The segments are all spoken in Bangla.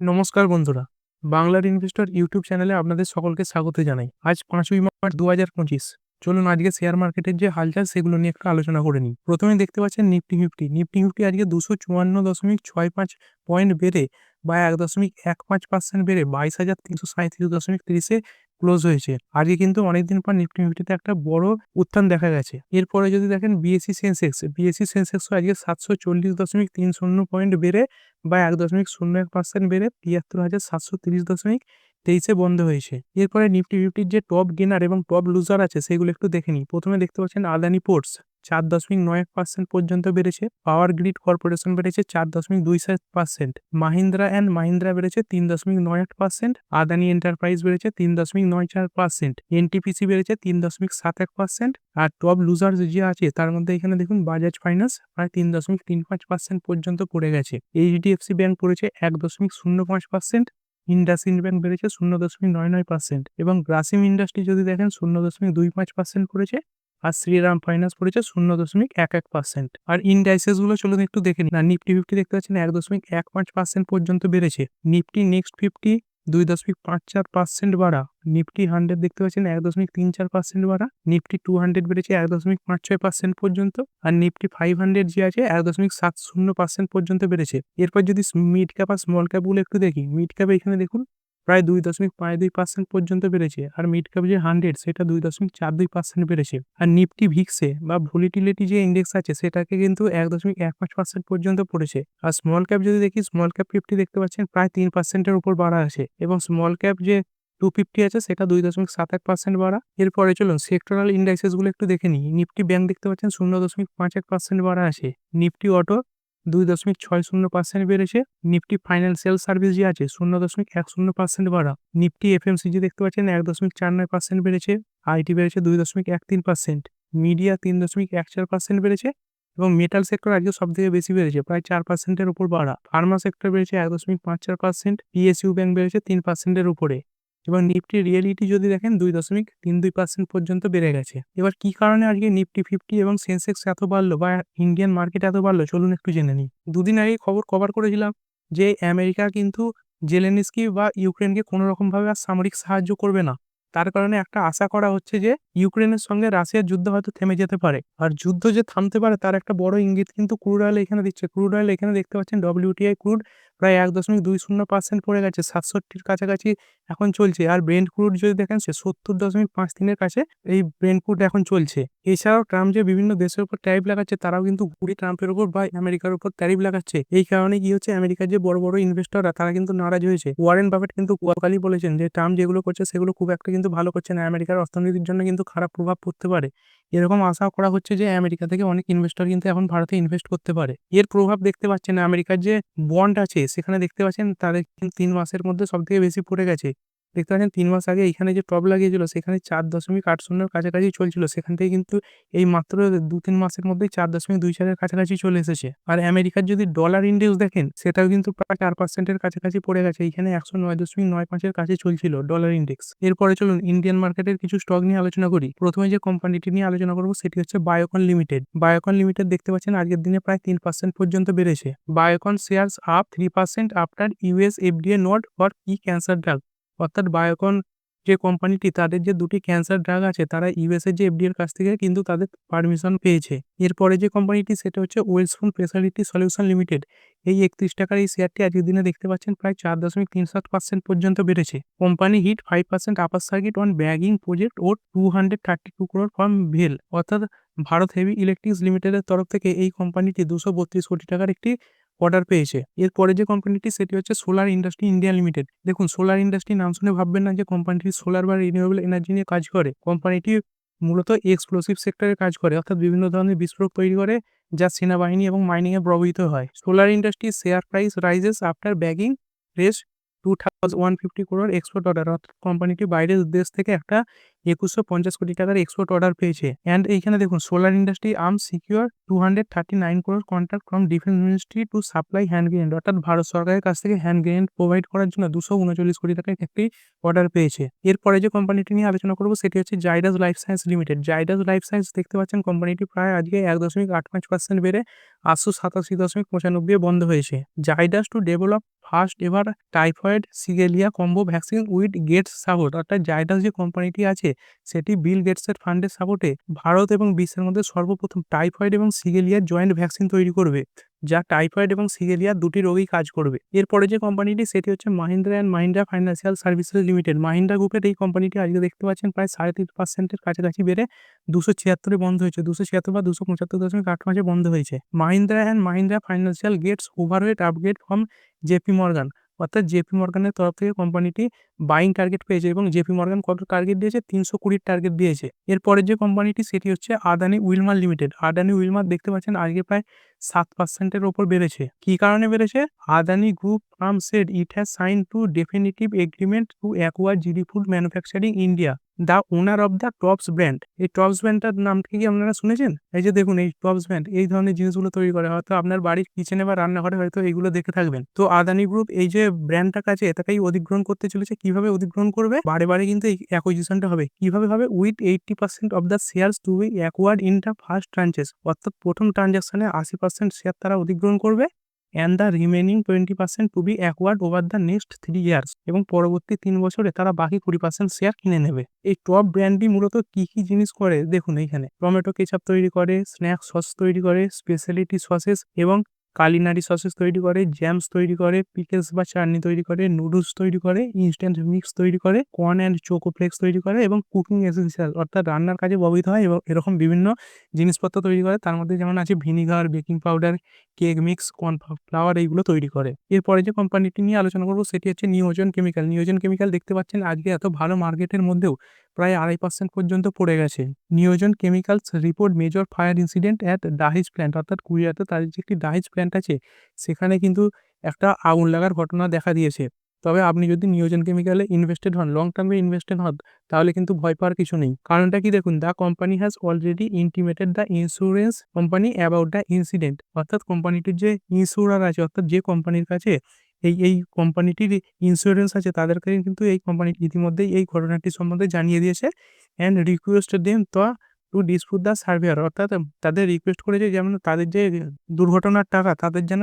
নমস্কার বন্ধুরা, বাংলার ইনভেস্টর ইউটিউব চ্যানেলে আপনাদের সকলকে স্বাগত জানাই। আজ পাঁচই মার্চ দু হাজার পঁচিশ। চলুন আজকে শেয়ার মার্কেটের যে হালচাল, সেগুলো নিয়ে একটু আলোচনা করে নিই। প্রথমে দেখতে পাচ্ছেন নিফটি ফিফটি। নিফটি ফিফটি আজকে দুশো চুয়ান্ন দশমিক ছয় পাঁচ পয়েন্ট বেড়ে বা এক দশমিক এক পাঁচ পার্সেন্ট বেড়ে বাইশ হাজার তিনশো সাঁত্রিশ দশমিক তিরিশে ক্লোজ হয়েছে। আজকে কিন্তু অনেকদিন পর নিফটি নিফটিতে একটা বড় উত্থান দেখা গেছে। এরপরে যদি দেখেন বিএসসি সেন্সেক্স বিএসসি সেন্সেক্সও আজকে সাতশো চল্লিশ দশমিক তিন শূন্য পয়েন্ট বেড়ে বা এক দশমিক শূন্য এক পার্সেন্ট বেড়ে তিয়াত্তর হাজার সাতশো তিরিশ দশমিক তেইশে বন্ধ হয়েছে। এরপরে নিফটি ফিফটির যে টপ গেনার এবং টপ লুজার আছে, সেগুলো একটু দেখে নিই। প্রথমে দেখতে পাচ্ছেন আদানি পোর্টস, চার দশমিক নয় এক পার্সেন্ট পর্যন্ত বেড়েছে। পাওয়ার গ্রিড কর্পোরেশন বেড়েছে চার দশমিক দুই সাত পার্সেন্ট মাহিন্দ্রা অ্যান্ড মাহিন্দ্রা বেড়েছে তিন দশমিক নয় আট পার্সেন্ট আদানি এন্টারপ্রাইজ বেড়েছে তিন দশমিক নয় চার পার্সেন্ট এনটিপিসি বেড়েছে তিন দশমিক সাত এক পার্সেন্ট আর টপ লুজার যে আছে, তার মধ্যে এখানে দেখুন বাজাজ ফাইন্যান্স প্রায় তিন দশমিক তিন পাঁচ পার্সেন্ট পর্যন্ত পড়ে গেছে। এইচডিএফসি ব্যাংক পড়েছে এক দশমিক শূন্য পাঁচ পার্সেন্ট ইন্ডাসইন্ড ব্যাংক বেড়েছে শূন্য দশমিক নয় নয় পার্সেন্ট এবং গ্রাসিম ইন্ডাস্ট্রি যদি দেখেন শূন্য দশমিক দুই পাঁচ পার্সেন্ট করেছে আর শ্রীরাম ফাইন্যান্স পড়েছে শূন্য দশমিক এক এক পার্সেন্ট। আর ইন্ডাইসেসগুলো চলুন একটু দেখে নিন নিফটি ফিফটি দেখতে পাচ্ছেন এক দশমিক এক পাঁচ পার্সেন্ট পর্যন্ত বেড়েছে। নিফটি নেক্সট ফিফটি দুই দশমিক পাঁচ চার পার্সেন্ট বাড়া। নিফটি হান্ড্রেড দেখতে পাচ্ছেন, এক দশমিক তিন চার পার্সেন্ট বাড়া। নিফটি টু হান্ড্রেড বেড়েছে এক দশমিক পাঁচ ছয় পার্সেন্ট পর্যন্ত। আর নিফটি ফাইভ হান্ড্রেড যে আছে, এক দশমিক সাত শূন্য পার্সেন্ট পর্যন্ত বেড়েছে। এরপর যদি মিড ক্যাপ আর স্মল ক্যাপগুলো একটু দেখি, মিড ক্যাপে এখানে দেখুন প্রায় দুই দশমিক পাঁচ দুই পার্সেন্ট পর্যন্ত বেড়েছে। আর মিড ক্যাপ যে হান্ড্রেড সেটা দুই দশমিক চার দুই পার্সেন্ট বেড়েছে। আর নিফটি ভিক্সে বা ভলিটিলিটি যে ইন্ডেক্স আছে, সেটাকে কিন্তু এক দশমিক এক পাঁচ পার্সেন্ট পর্যন্ত পড়েছে। আর স্মল ক্যাপ যদি দেখি স্মল ক্যাপ ফিফটি দেখতে পাচ্ছেন, প্রায় তিন পার্সেন্টের উপর বাড়া আছে। এবং স্মল ক্যাপ যে টু ফিফটি আছে, সেটা দুই দশমিক সাত এক পার্সেন্ট বাড়া। এরপরে চলুন সেক্টরাল ইন্ডাইসেসগুলো একটু দেখে নিই। নিফটি ব্যাংক দেখতে পাচ্ছেন, শূন্য দশমিক পাঁচ এক পার্সেন্ট বাড়া আছে। নিফটি অটো দুই দশমিক ছয় শূন্য পার্সেন্ট বেড়েছে। নিফটি ফাইন্যান্সিয়াল সার্ভিস যে আছে, শূন্য দশমিক এক শূন্য পার্সেন্ট বাড়া। নিফটি এফএমসিজি দেখতে পাচ্ছেন, এক দশমিক চার নয় পার্সেন্ট বেড়েছে। আইটি বেড়েছে দুই দশমিক এক তিন পার্সেন্ট মিডিয়া তিন দশমিক এক চার পার্সেন্ট বেড়েছে এবং মেটাল সেক্টর আজকে সব থেকে বেশি বেড়েছে, প্রায় চার পার্সেন্টের উপর বাড়া। ফার্মা সেক্টর বেড়েছে এক দশমিক পাঁচ চার পার্সেন্ট পিএসইউ ব্যাংক বেড়েছে তিন পার্সেন্টের উপরে। এবং নিফটি রিয়েলিটি যদি দেখেন দুই দশমিক তিন দুই পার্সেন্ট পর্যন্ত বেড়ে গেছে। এবার কি কারণে আজকে নিফটি ফিফটি এবং সেন্সেক্স এত বাড়লো বা ইন্ডিয়ান মার্কেট এত বাড়লো চলুন একটু জেনে নিই। দুদিন আগে খবর কভার করেছিলাম যে আমেরিকা কিন্তু জেলেনিস্কি বা ইউক্রেনকে কোনো রকমভাবে আর সামরিক সাহায্য করবে না। তার কারণে একটা আশা করা হচ্ছে যে ইউক্রেনের সঙ্গে রাশিয়ার যুদ্ধ হয়তো থেমে যেতে পারে। আর যুদ্ধ যে থামতে পারে তার একটা বড় ইঙ্গিত কিন্তু ক্রুড অয়েল এখানে দিচ্ছে। ক্রুড অয়েল এখানে দেখতে পাচ্ছেন ডব্লিউটিআই ক্রুড প্রায় এক দশমিক দুই শূন্য পার্সেন্ট পড়ে গেছে, সাতষট্টির কাছাকাছি এখন চলছে। আর ব্রেন্ড ক্রুড যদি দেখেন, সে সত্তর দশমিক পাঁচ তিনের কাছে এই ব্রেন্ড ক্রুড এখন চলছে। এছাড়াও ট্রাম্প যে বিভিন্ন দেশের উপর ট্যারিফ লাগাচ্ছে, তারাও কিন্তু কুড়ি ট্রাম্পের উপর বা আমেরিকার উপর ট্যারিফ লাগাচ্ছে। এই কারণে কি হচ্ছে, আমেরিকার যে বড় বড় ইনভেস্টররা তারা কিন্তু নারাজ হয়েছে। ওয়ারেন বাফেট কিন্তু গতকালই বলেছেন যে ট্রাম্প যেগুলো করছে, সেগুলো খুব একটা কিন্তু ভালো করছে না। আমেরিকার অর্থনীতির জন্য কিন্তু খারাপ প্রভাব পড়তে পারে। এরকম আশা করা হচ্ছে যে আমেরিকা থেকে অনেক ইনভেস্টর কিন্তু এখন ভারতে ইনভেস্ট করতে পারে। এর প্রভাব দেখতে পাচ্ছেন আমেরিকার যে বন্ড আছে, সেখানে দেখতে পাচ্ছেন তাদের তিন মাসের মধ্যে সব থেকে বেশি পড়ে গেছে। দেখতে পাচ্ছেন তিন মাস আগে এখানে যে টপ লাগিয়েছিল, সেখানে চার দশমিক আট শূন্যর কাছাকাছি চলছিল। সেখান থেকে কিন্তু এই মাত্র দু তিন মাসের মধ্যেই চার দশমিক দুই চারের কাছাকাছি চলে এসেছে। আর আমেরিকার যদি ডলার ইন্ডেক্স দেখেন, সেটাও কিন্তু প্রায় চার পার্সেন্টের কাছাকাছি পড়ে গেছে। এখানে একশো নয় দশমিক নয় পাঁচের কাছে চলছিল ডলার ইন্ডেক্স এরপরে চলুন ইন্ডিয়ান মার্কেটের কিছু স্টক নিয়ে আলোচনা করি। প্রথমে যে কোম্পানিটি নিয়ে আলোচনা করব, সেটি হচ্ছে বায়োকন লিমিটেড বায়োকন লিমিটেড দেখতে পাচ্ছেন আজকের দিনে প্রায় তিন পার্সেন্ট পর্যন্ত বেড়েছে। Biocon shares up three percent after US FDA nod for E cancer drug অর্থাৎ বায়োকন যে কোম্পানিটি, তাদের যে দুটি ক্যান্সার ড্রাগ আছে, তারা ইউএসএ যে এফডিএর কাছ থেকে কিন্তু তাদের পারমিশন পেয়েছে। এরপরে যে কোম্পানিটি, সেটা হচ্ছে ওয়েলসফোন স্পেশালিটি সলিউশন লিমিটেড। এই একত্রিশ টাকার এই শেয়ারটি আজকের দিনে দেখতে পাচ্ছেন, প্রায় চার দশমিক তিন সাত পার্সেন্ট পর্যন্ত বেড়েছে। Company hit five percent upper circuit on bagging project of two hundred thirty two crore from ভেল। অর্থাৎ ভারত হেভি ইলেকট্রিক্স লিমিটেডের তরফ থেকে এই কোম্পানিটি দুশো বত্রিশ কোটি টাকার একটি অর্ডার পেয়েছে। এরপরে যে কোম্পানিটি সেটি হচ্ছে সোলার ইন্ডাস্ট্রি ইন্ডিয়া লিমিটেড দেখুন সোলার ইন্ডাস্ট্রি নাম শুনে ভাববেন না যে কোম্পানিটি সোলার বা রিনিউয়েবল এনার্জি নিয়ে কাজ করে। কোম্পানিটি মূলত এক্সপ্লোসিভ সেক্টরে কাজ করে, অর্থাৎ বিভিন্ন ধরনের বিস্ফোরক তৈরি করে, যা সেনাবাহিনী এবং মাইনিংয়ে ব্যবহৃত হয়। Solar industry share price rises after bagging Rs two thousand one fifty crore export order অর্থাৎ কোম্পানিটি বাইরের দেশ থেকে একটা একুশশো পঞ্চাশ কোটি টাকার এক্সপোর্ট অর্ডার পেয়েছে। অ্যান্ড এইখানে দেখুন solar industry arm secure two hundred thirty nine crore contract from defence ministry to supply hand grenade অর্থাৎ ভারত সরকারের কাছ থেকে হ্যান্ড গ্রেনেড প্রোভাইড করার জন্য দুশো উনচল্লিশ কোটি টাকার একটি অর্ডার পেয়েছে। এরপরে যে কোম্পানিটি নিয়ে আলোচনা করব, সেটি হচ্ছে Zydus life science limited Zydus life science দেখতে পাচ্ছেন কোম্পানিটি প্রায় আজকে এক দশমিক আট পাঁচ পার্সেন্ট বেড়ে আটশো সাতাশি দশমিক পঁচানব্বই বন্ধ হয়েছে। Zydus to develop first ever typhoid shigella combo vaccine with Gates support অর্থাৎ জাইডাস যে কোম্পানিটি আছে সেটি বিল গেটসের ফান্ডের সাপোর্টে ভারত এবং বিশ্বের মধ্যে সর্বপ্রথম টাইফয়েড এবং সিগেলিয়ার জয়েন্ট ভ্যাকসিন তৈরি করবে, যা টাইফয়েড এবং সিগেলিয়া দুটি রোগেই কাজ করবে। এরপরে যে কোম্পানিটি, সেটি হচ্ছে Mahindra and Mahindra financial services limited. Mahindra গ্রুপের এই কোম্পানিটি আজকে দেখতে পাচ্ছেন প্রায় সাড়ে তিন পার্সেন্টের কাছাকাছি বেড়ে দুশো ছিয়াত্তরে বন্ধ হয়েছে। দুশো ছিয়াত্তর বা দুশো পঁচাত্তর দশমিক আট পাঁচে বন্ধ হয়েছে। Mahindra and Mahindra financial gets overweight upgrade from JP Morgan. অর্থাৎ জেপি মর্গানের তরফ থেকে কোম্পানিটি বাইং টার্গেট পেয়েছে এবং জেপি মর্গান কত টার্গেট দিয়েছে? তিনশো কুড়ির টার্গেট দিয়েছে। এরপরে যে কোম্পানিটি সেটি হচ্ছে Adani Wilmar limited Adani Wilmar দেখতে পাচ্ছেন আজকে প্রায় সাত পার্সেন্টের ওপর বেড়েছে। কি কারণে বেড়েছে? Adani group firm said it has sign to definitive agreement to acquire GD food manufacturing India the owner of the tops brand এই টপস ব্র্যান্ডটার নামটা কি আপনারা শুনেছেন? এই যে দেখুন, এই টপস ব্র্যান্ড এই ধরনের জিনিসগুলো তৈরি করে হয়তো আপনার বাড়ির কিচেনে বা রান্নাঘরে হয়তো এইগুলো দেখে থাকবেন। তো আদানি গ্রুপ এই যে ব্র্যান্ডটা কাছে এটাকেই অধিগ্রহণ করতে চলেছে। কীভাবে অধিগ্রহণ করবে? বারে বারে কিন্তু এই অ্যাকুইজিশনটা হবে। কীভাবে হবে? With eighty percent of the shares to be acquired in the first tranches অর্থাৎ প্রথম ট্রানজাকশনে আশি পার্সেন্ট শেয়ার তারা অধিগ্রহণ করবে। And the remaining twenty percent to be acquired over the next three years এবং পরবর্তী তিন বছরে তারা বাকি কুড়ি পার্সেন্ট শেয়ার কিনে নেবে। এই টপ ব্র্যান্ডটি মূলত কি কি জিনিস করে? দেখুন এইখানে। টমেটো কেচাপ তৈরি করে স্ন্যাক্স সস তৈরি করে স্পেশালিটি সসেস এবং কালিনারি সসেস তৈরি করে, জ্যামস তৈরি করে, পিকেলস বা চাটনি তৈরি করে, নুডলস তৈরি করে, ইনস্ট্যান্ট মিক্স তৈরি করে, কর্ন অ্যান্ড চোকোফ্লেক্স তৈরি করে এবং কুকিং এসেন্সিয়াল অর্থাৎ রান্নার কাজে ব্যবহৃত হয় এবং এরকম বিভিন্ন জিনিসপত্র তৈরি করে। তার মধ্যে যেমন আছে vinegar, baking powder, cake mix corn flour এইগুলো তৈরি করে। এরপরে যে কোম্পানিটি নিয়ে আলোচনা করব সেটি হচ্ছে নিয়োজন কেমিক্যাল। নিয়োজন কেমিক্যাল দেখতে পাচ্ছেন আজকে এত ভালো মার্কেটের মধ্যেও প্রায় আড়াই পার্সেন্ট পর্যন্ত পড়ে গেছে। Neogen chemicals report major fire incident at Dahej plant অর্থাৎ কুড়িয়াতে তাদের যে একটি দাহিজ প্ল্যান্ট আছে, সেখানে কিন্তু একটা আগুন লাগার ঘটনা দেখা দিয়েছে। তবে আপনি যদি নিয়োজন কেমিক্যালে ইনভেস্টেড হন লং টার্মে ইনভেস্টেড হন, তাহলে কিন্তু ভয় পাওয়ার কিছু নেই। কারণটা কি দেখুন? The company has already intimated the insurance company about the incident অর্থাৎ কোম্পানিটির যে ইন্স্যুরার আছে, অর্থাৎ যে কোম্পানির কাছে এই এই কোম্পানিটির ইন্স্যুরেন্স আছে, তাদেরকে কিন্তু এই কোম্পানি ইতিমধ্যেই এই ঘটনাটি সম্বন্ধে জানিয়ে দিয়েছে। And request them to to dispute the surveyor অর্থাৎ তাদের রিকোয়েস্ট করেছে যেমন তাদের যে দুর্ঘটনার টাকা, তাদের যেন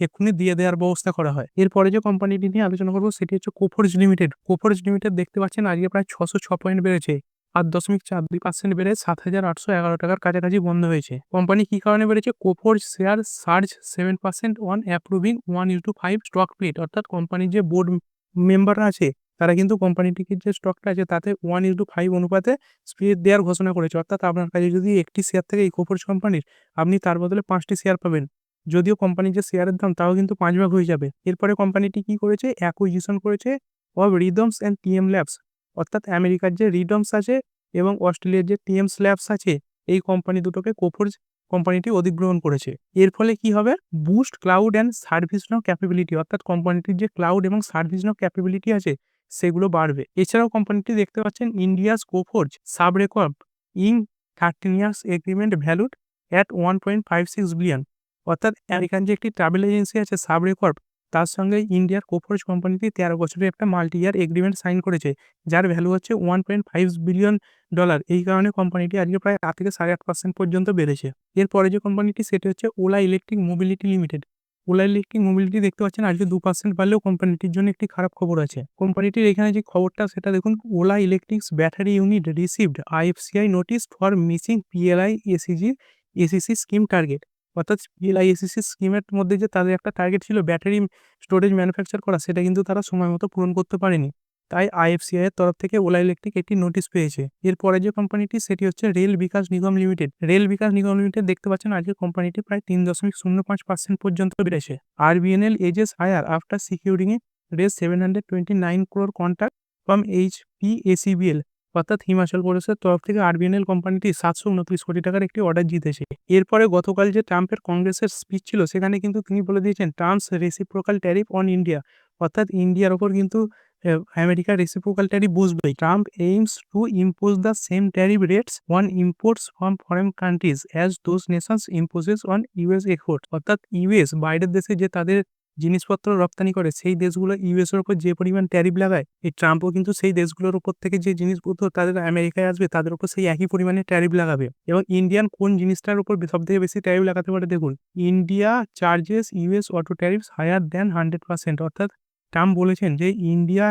এক্ষুনি দিয়ে দেওয়ার ব্যবস্থা করা হয়। এরপরে যে কোম্পানিটি নিয়ে আলোচনা করব, সেটি হচ্ছে কোফোর্জ লিমিটেড কোফোর্জ লিমিটেড দেখতে পাচ্ছেন, আজকে প্রায় ছশো ছ পয়েন্ট বেড়েছে। আট দশমিক চার দুই পার্সেন্ট বেড়ে সাত হাজার আটশো এগারো টাকার কাছাকাছি বন্ধ হয়েছে। কোম্পানি কী কারণে বেড়েছে? Coforge share surge seven percent on approving one is to five stock split অর্থাৎ কোম্পানির যে বোর্ড মেম্বাররা আছে, তারা কিন্তু কোম্পানিটির যে স্টকটা আছে, তাতে ওয়ান ইউ টু ফাইভ অনুপাতে স্প্লিট দেওয়ার ঘোষণা করেছে। অর্থাৎ আপনার কাছে যদি একটি শেয়ার থেকে এই কোম্পানির, আপনি তার বদলে পাঁচটি শেয়ার পাবেন। যদিও কোম্পানির যে শেয়ারের দাম, তাও কিন্তু পাঁচ ভাগ হয়ে যাবে। এরপরে কোম্পানিটি কি করেছে? অ্যাকুইজিশন করেছে of Rythmos and TM labs অর্থাৎ আমেরিকার যে রিডমস আছে এবং অস্ট্রেলিয়ার যে টিএম স্ল্যাবস আছে, এই কোম্পানি দুটোকে কোফোর্জ কোম্পানিটি অধিগ্রহণ করেছে। এর ফলে কি হবে? Boost cloud and service now capability, অর্থাৎ কোম্পানিটির যে ক্লাউড এবং সার্ভিস নাও ক্যাপাবিলিটি আছে, সেগুলো বাড়বে। এছাড়াও কোম্পানিটি দেখতে পাচ্ছেন India's Coforge Sabre record in thirteen years agreement valued at one point five six billion. অর্থাৎ আমেরিকান যে একটি ট্রাভেল এজেন্সি আছে সাব রেকর্ড তার সঙ্গে ইন্ডিয়ার কোফোর্জ কোম্পানিটি তেরো বছরের একটা মাল্টি ইয়ার এগ্রিমেন্ট সাইন করেছে, যার ভ্যালু হচ্ছে one point five billion dollar. এই কারণে কোম্পানিটি আজকে প্রায় আট থেকে সাড়ে আট পার্সেন্ট পর্যন্ত বেড়েছে। এরপরে যে কোম্পানিটি, সেটি হচ্ছে Ola electric mobility limited. Ola electric mobility দেখতে পাচ্ছেন, আজকে দু পার্সেন্ট বাড়লেও কোম্পানিটির জন্য একটি খারাপ খবর আছে। কোম্পানিটির এখানে যে খবরটা, সেটা দেখুন, Ola electrics battery unit received IFCI notice for missing PLI ACG, ACC scheme target. অর্থাৎ পিএলআইএসিসি স্কিমের মধ্যে যে তাদের একটা টার্গেট ছিল ব্যাটারি স্টোরেজ ম্যানুফ্যাকচার করা, সেটা কিন্তু তারা সময় মতো পূরণ করতে পারেনি। তাই আইএফসিআই এর তরফ থেকে ওলা ইলেকট্রিক একটি নোটিশ পেয়েছে। এরপরে যে কোম্পানিটি সেটি হচ্ছে রেল বিকাশ নিগম লিমিটেড রেল বিকাশ নিগম লিমিটেড দেখতে পাচ্ছেন আজকে কোম্পানিটি প্রায় তিন দশমিক শূন্য পাঁচ পার্সেন্ট পর্যন্ত বেড়েছে। RVNL edges higher after securing a Rs seven hundred twenty nine crore contract from H P SEBL অর্থাৎ হিমাচল প্রদেশের তরফ থেকে আরবিএনএল কোম্পানিটি সাতশো উনত্রিশ কোটি টাকার একটি অর্ডার জিতেছে। এরপরে গতকাল যে ট্রাম্পের কংগ্রেসের স্পিচ ছিল, সেখানে কিন্তু তিনি বলে দিয়েছেন Trump's reciprocal tariff on India অর্থাৎ ইন্ডিয়ার ওপর কিন্তু আমেরিকার রেসিপ্রোকাল ট্যারিফ বসবে Trump aims to impose the same tariff rates on imports from foreign countries as those nations imposes on US export অর্থাৎ ইউএস বাইরের দেশে যে তাদের জিনিসপত্র রপ্তানি করে, সেই দেশগুলো ইউএস এর উপর যে পরিমাণ ট্যারিফ লাগায়, এই ট্রাম্পও কিন্তু সেই দেশগুলোর উপর থেকে যে জিনিসপত্র তাদের আমেরিকায় আসবে, তাদের উপর সেই একই পরিমাণে ট্যারিফ লাগাবে। এবং ইন্ডিয়ান কোন জিনিসটার উপর সব থেকে বেশি ট্যারিফ লাগাতে পারে দেখুন, India charges US auto tariffs higher than hundred percent. অর্থাৎ ট্রাম্প বলেছেন যে ইন্ডিয়া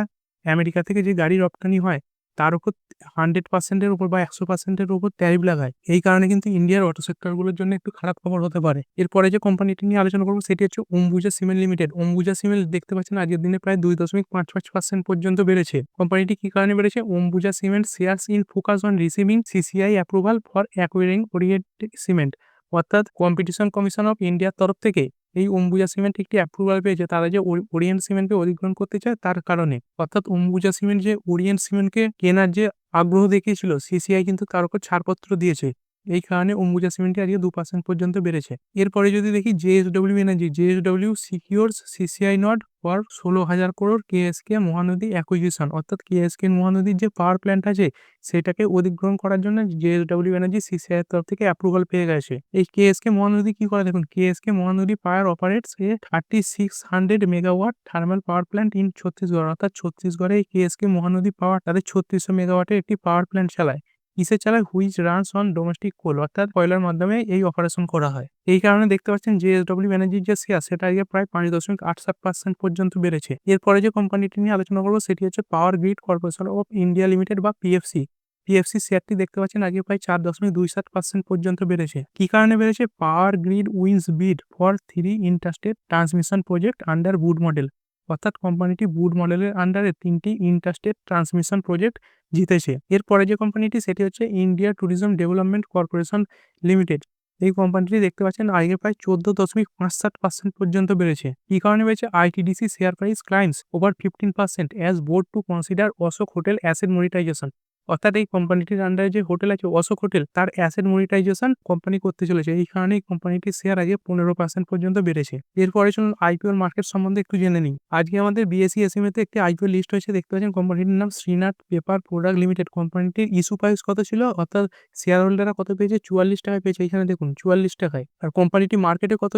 আমেরিকা থেকে যে গাড়ি রপ্তানি হয় তার উপর হান্ড্রেড পার্সেন্টের উপর বা একশো পার্সেন্টের উপর ট্যারিফ লাগায়। এই কারণে কিন্তু ইন্ডিয়ার অটো সেক্টরগুলোর জন্য একটু খারাপ খবর হতে পারে। এরপরে যে কোম্পানিটি নিয়ে আলোচনা করব সেটি হচ্ছে Ambuja cement limited Ambuja cement দেখতে পাচ্ছেন আজকের দিনে প্রায় দুই দশমিক পাঁচ পাঁচ পার্সেন্ট পর্যন্ত বেড়েছে। কোম্পানিটি কি কারণে বেড়েছে? Ambuja cement shares in focus on receiving CCI approval for acquiring oriented cement অর্থাৎ কম্পিটিশন কমিশন অফ ইন্ডিয়ার তরফ থেকে। এই অম্বুজা সিমেন্ট একটি অ্যাপ্রুভাল পেয়েছে। তারা যে ওরি- ওরিয়েন্ট সিমেন্টকে অধিগ্রহণ করতে চায় তার কারণে। অর্থাৎ অম্বুজা সিমেন্ট যে ওরিয়েন্ট সিমেন্টকে কেনার যে আগ্রহ দেখিয়েছিল, সিসিআই কিন্তু তার উপর ছাড়পত্র দিয়েছে। এই কারণে অম্বুজা সিমেন্টটি আজকে দু পার্সেন্ট পর্যন্ত বেড়েছে। এরপরে যদি দেখি JSW energy JSW secures CCI nod for ষোলো হাজার করোড় কেএসকে মহানদী অ্যাকুইজিশন অর্থাৎ কেএসকে মহানদীর যে পাওয়ার প্ল্যান্ট আছে, সেটাকে অধিগ্রহণ করার জন্য জেএসডব্লিউ এনার্জি সিসিআই এর তরফ থেকে অ্যাপ্রুভাল পেয়ে গেছে। এই কেএসকে মহানদী কি করে? দেখুন KSK Mahanadi power operates a thirty six hundred megawatt thermal power plant in Chhattisgarh অর্থাৎ ছত্তিশগড়ে এই কেএসকে মহানদী পাওয়ার তাদের ছত্রিশশো মেগাওয়াটের একটি পাওয়ার প্ল্যান্ট চালায়। কিসে চালায় which runs on domestic coal অর্থাৎ কয়লার মাধ্যমে এই অপারেশন করা হয়। এই কারণে দেখতে পাচ্ছেন যে এসডব্লিউ এনার্জির যে শেয়ার সেটা আজকে প্রায় পাঁচ দশমিক আট সাত পার্সেন্ট পর্যন্ত বেড়েছে। এরপরে যে কোম্পানিটি নিয়ে আলোচনা করব, সেটি হচ্ছে power grid corporation of India limited বা পিএফসি পিএফসি শেয়ারটি দেখতে পাচ্ছেন আগে প্রায় চার দশমিক দুই সাত পার্সেন্ট পর্যন্ত বেড়েছে। কি কারণে বেড়েছে? Power grid wins bid for three interstate transmission project under BOOT model অর্থাৎ কোম্পানিটি বুড মডেলের আন্ডারে তিনটি ইন্টারস্টেট ট্রান্সমিশন প্রজেক্ট জিতেছে। এরপরে যে কোম্পানিটি, সেটি হচ্ছে India tourism development corporation limited এই কোম্পানিটি দেখতে পাচ্ছেন, আগে প্রায় চোদ্দ দশমিক পাঁচ সাত পার্সেন্ট পর্যন্ত বেড়েছে। কি কারণে বেড়েছে? ITDC share price climbs over fifteen percent as board to consider Ashok hotel asset monetisation অর্থাৎ এই কোম্পানিটির আন্ডারে যে হোটেল আছে, অশোক হোটেল তার অ্যাসেট মনিটাইজেশন কোম্পানি করতে চলেছে। এই কারণে কোম্পানিটির শেয়ার আগে পনেরো পার্সেন্ট পর্যন্ত বেড়েছে। এরপরে চলুন আইপিওর মার্কেট সম্বন্ধে একটু জেনে নিই। আজকে আমাদের বিএসসি এসএমএতে একটি আইপিও লিস্ট হয়েছে, দেখতে পাচ্ছেন কোম্পানিটির নাম শ্রীনাথ পেপার প্রোডাক্ট লিমিটেড কোম্পানিটির ইস্যু প্রাইস কত ছিল? অর্থাৎ শেয়ার হোল্ডাররা কত পেয়েছে? চুয়াল্লিশ টাকায় পেয়েছে। এখানে দেখুন, চুয়াল্লিশ টাকায়। আর কোম্পানিটি মার্কেটে কত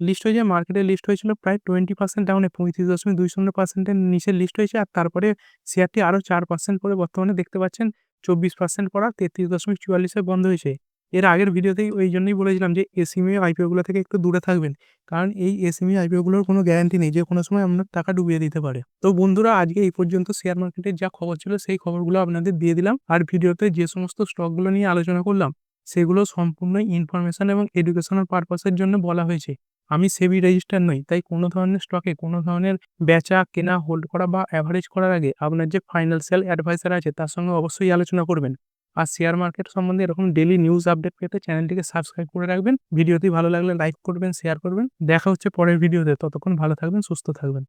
লিস্ট হয়েছে? মার্কেটে লিস্ট হয়েছিল প্রায় টোয়েন্টি পার্সেন্ট ডাউনে পঁয়ত্রিশ দশমিক দুই শূন্য পার্সেন্টের নিচে লিস্ট হয়েছে। আর তারপরে শেয়ারটি আরও চার পার্সেন্ট করে বর্তমানে দেখতে পাচ্ছেন। চব্বিশ পার্সেন্ট পড়া, তেত্রিশ দশমিক চুয়াল্লিশে বন্ধ হয়েছে। এর আগের ভিডিওতেই ওই জন্যই বলেছিলাম যে এসিমি আইপিওগুলো থেকে একটু দূরে থাকবেন। কারণ এই এসিমি আইপিওগুলোর কোনো গ্যারান্টি নেই যে, কোনো সময় আপনার টাকা ডুবিয়ে দিতে পারে। তো বন্ধুরা, আজকে এই পর্যন্ত শেয়ার মার্কেটের যা খবর ছিল, সেই খবরগুলো আপনাদের দিয়ে দিলাম। আর ভিডিওতে যে সমস্ত স্টকগুলো নিয়ে আলোচনা করলাম, সেগুলো সম্পূর্ণ ইনফরমেশন এবং এডুকেশনাল পারপাসের জন্য বলা হয়েছে। আমি সেবি রেজিস্টার নই, তাই কোনো ধরনের স্টকে কোনো ধরনের বেচা, কেনা হোল্ড করা বা অ্যাভারেজ করার আগে আপনার যে ফাইন্যান্সিয়াল অ্যাডভাইসার আছে তার সঙ্গে অবশ্যই আলোচনা করবেন। আর শেয়ার মার্কেট সম্বন্ধে এরকম ডেলি নিউজ আপডেট পেতে চ্যানেলটিকে সাবস্ক্রাইব করে রাখবেন। ভিডিওটি ভালো লাগলে লাইক করবেন শেয়ার করবেন। দেখা হচ্ছে পরের ভিডিওতে। ততক্ষণ ভালো থাকবেন, সুস্থ থাকবেন।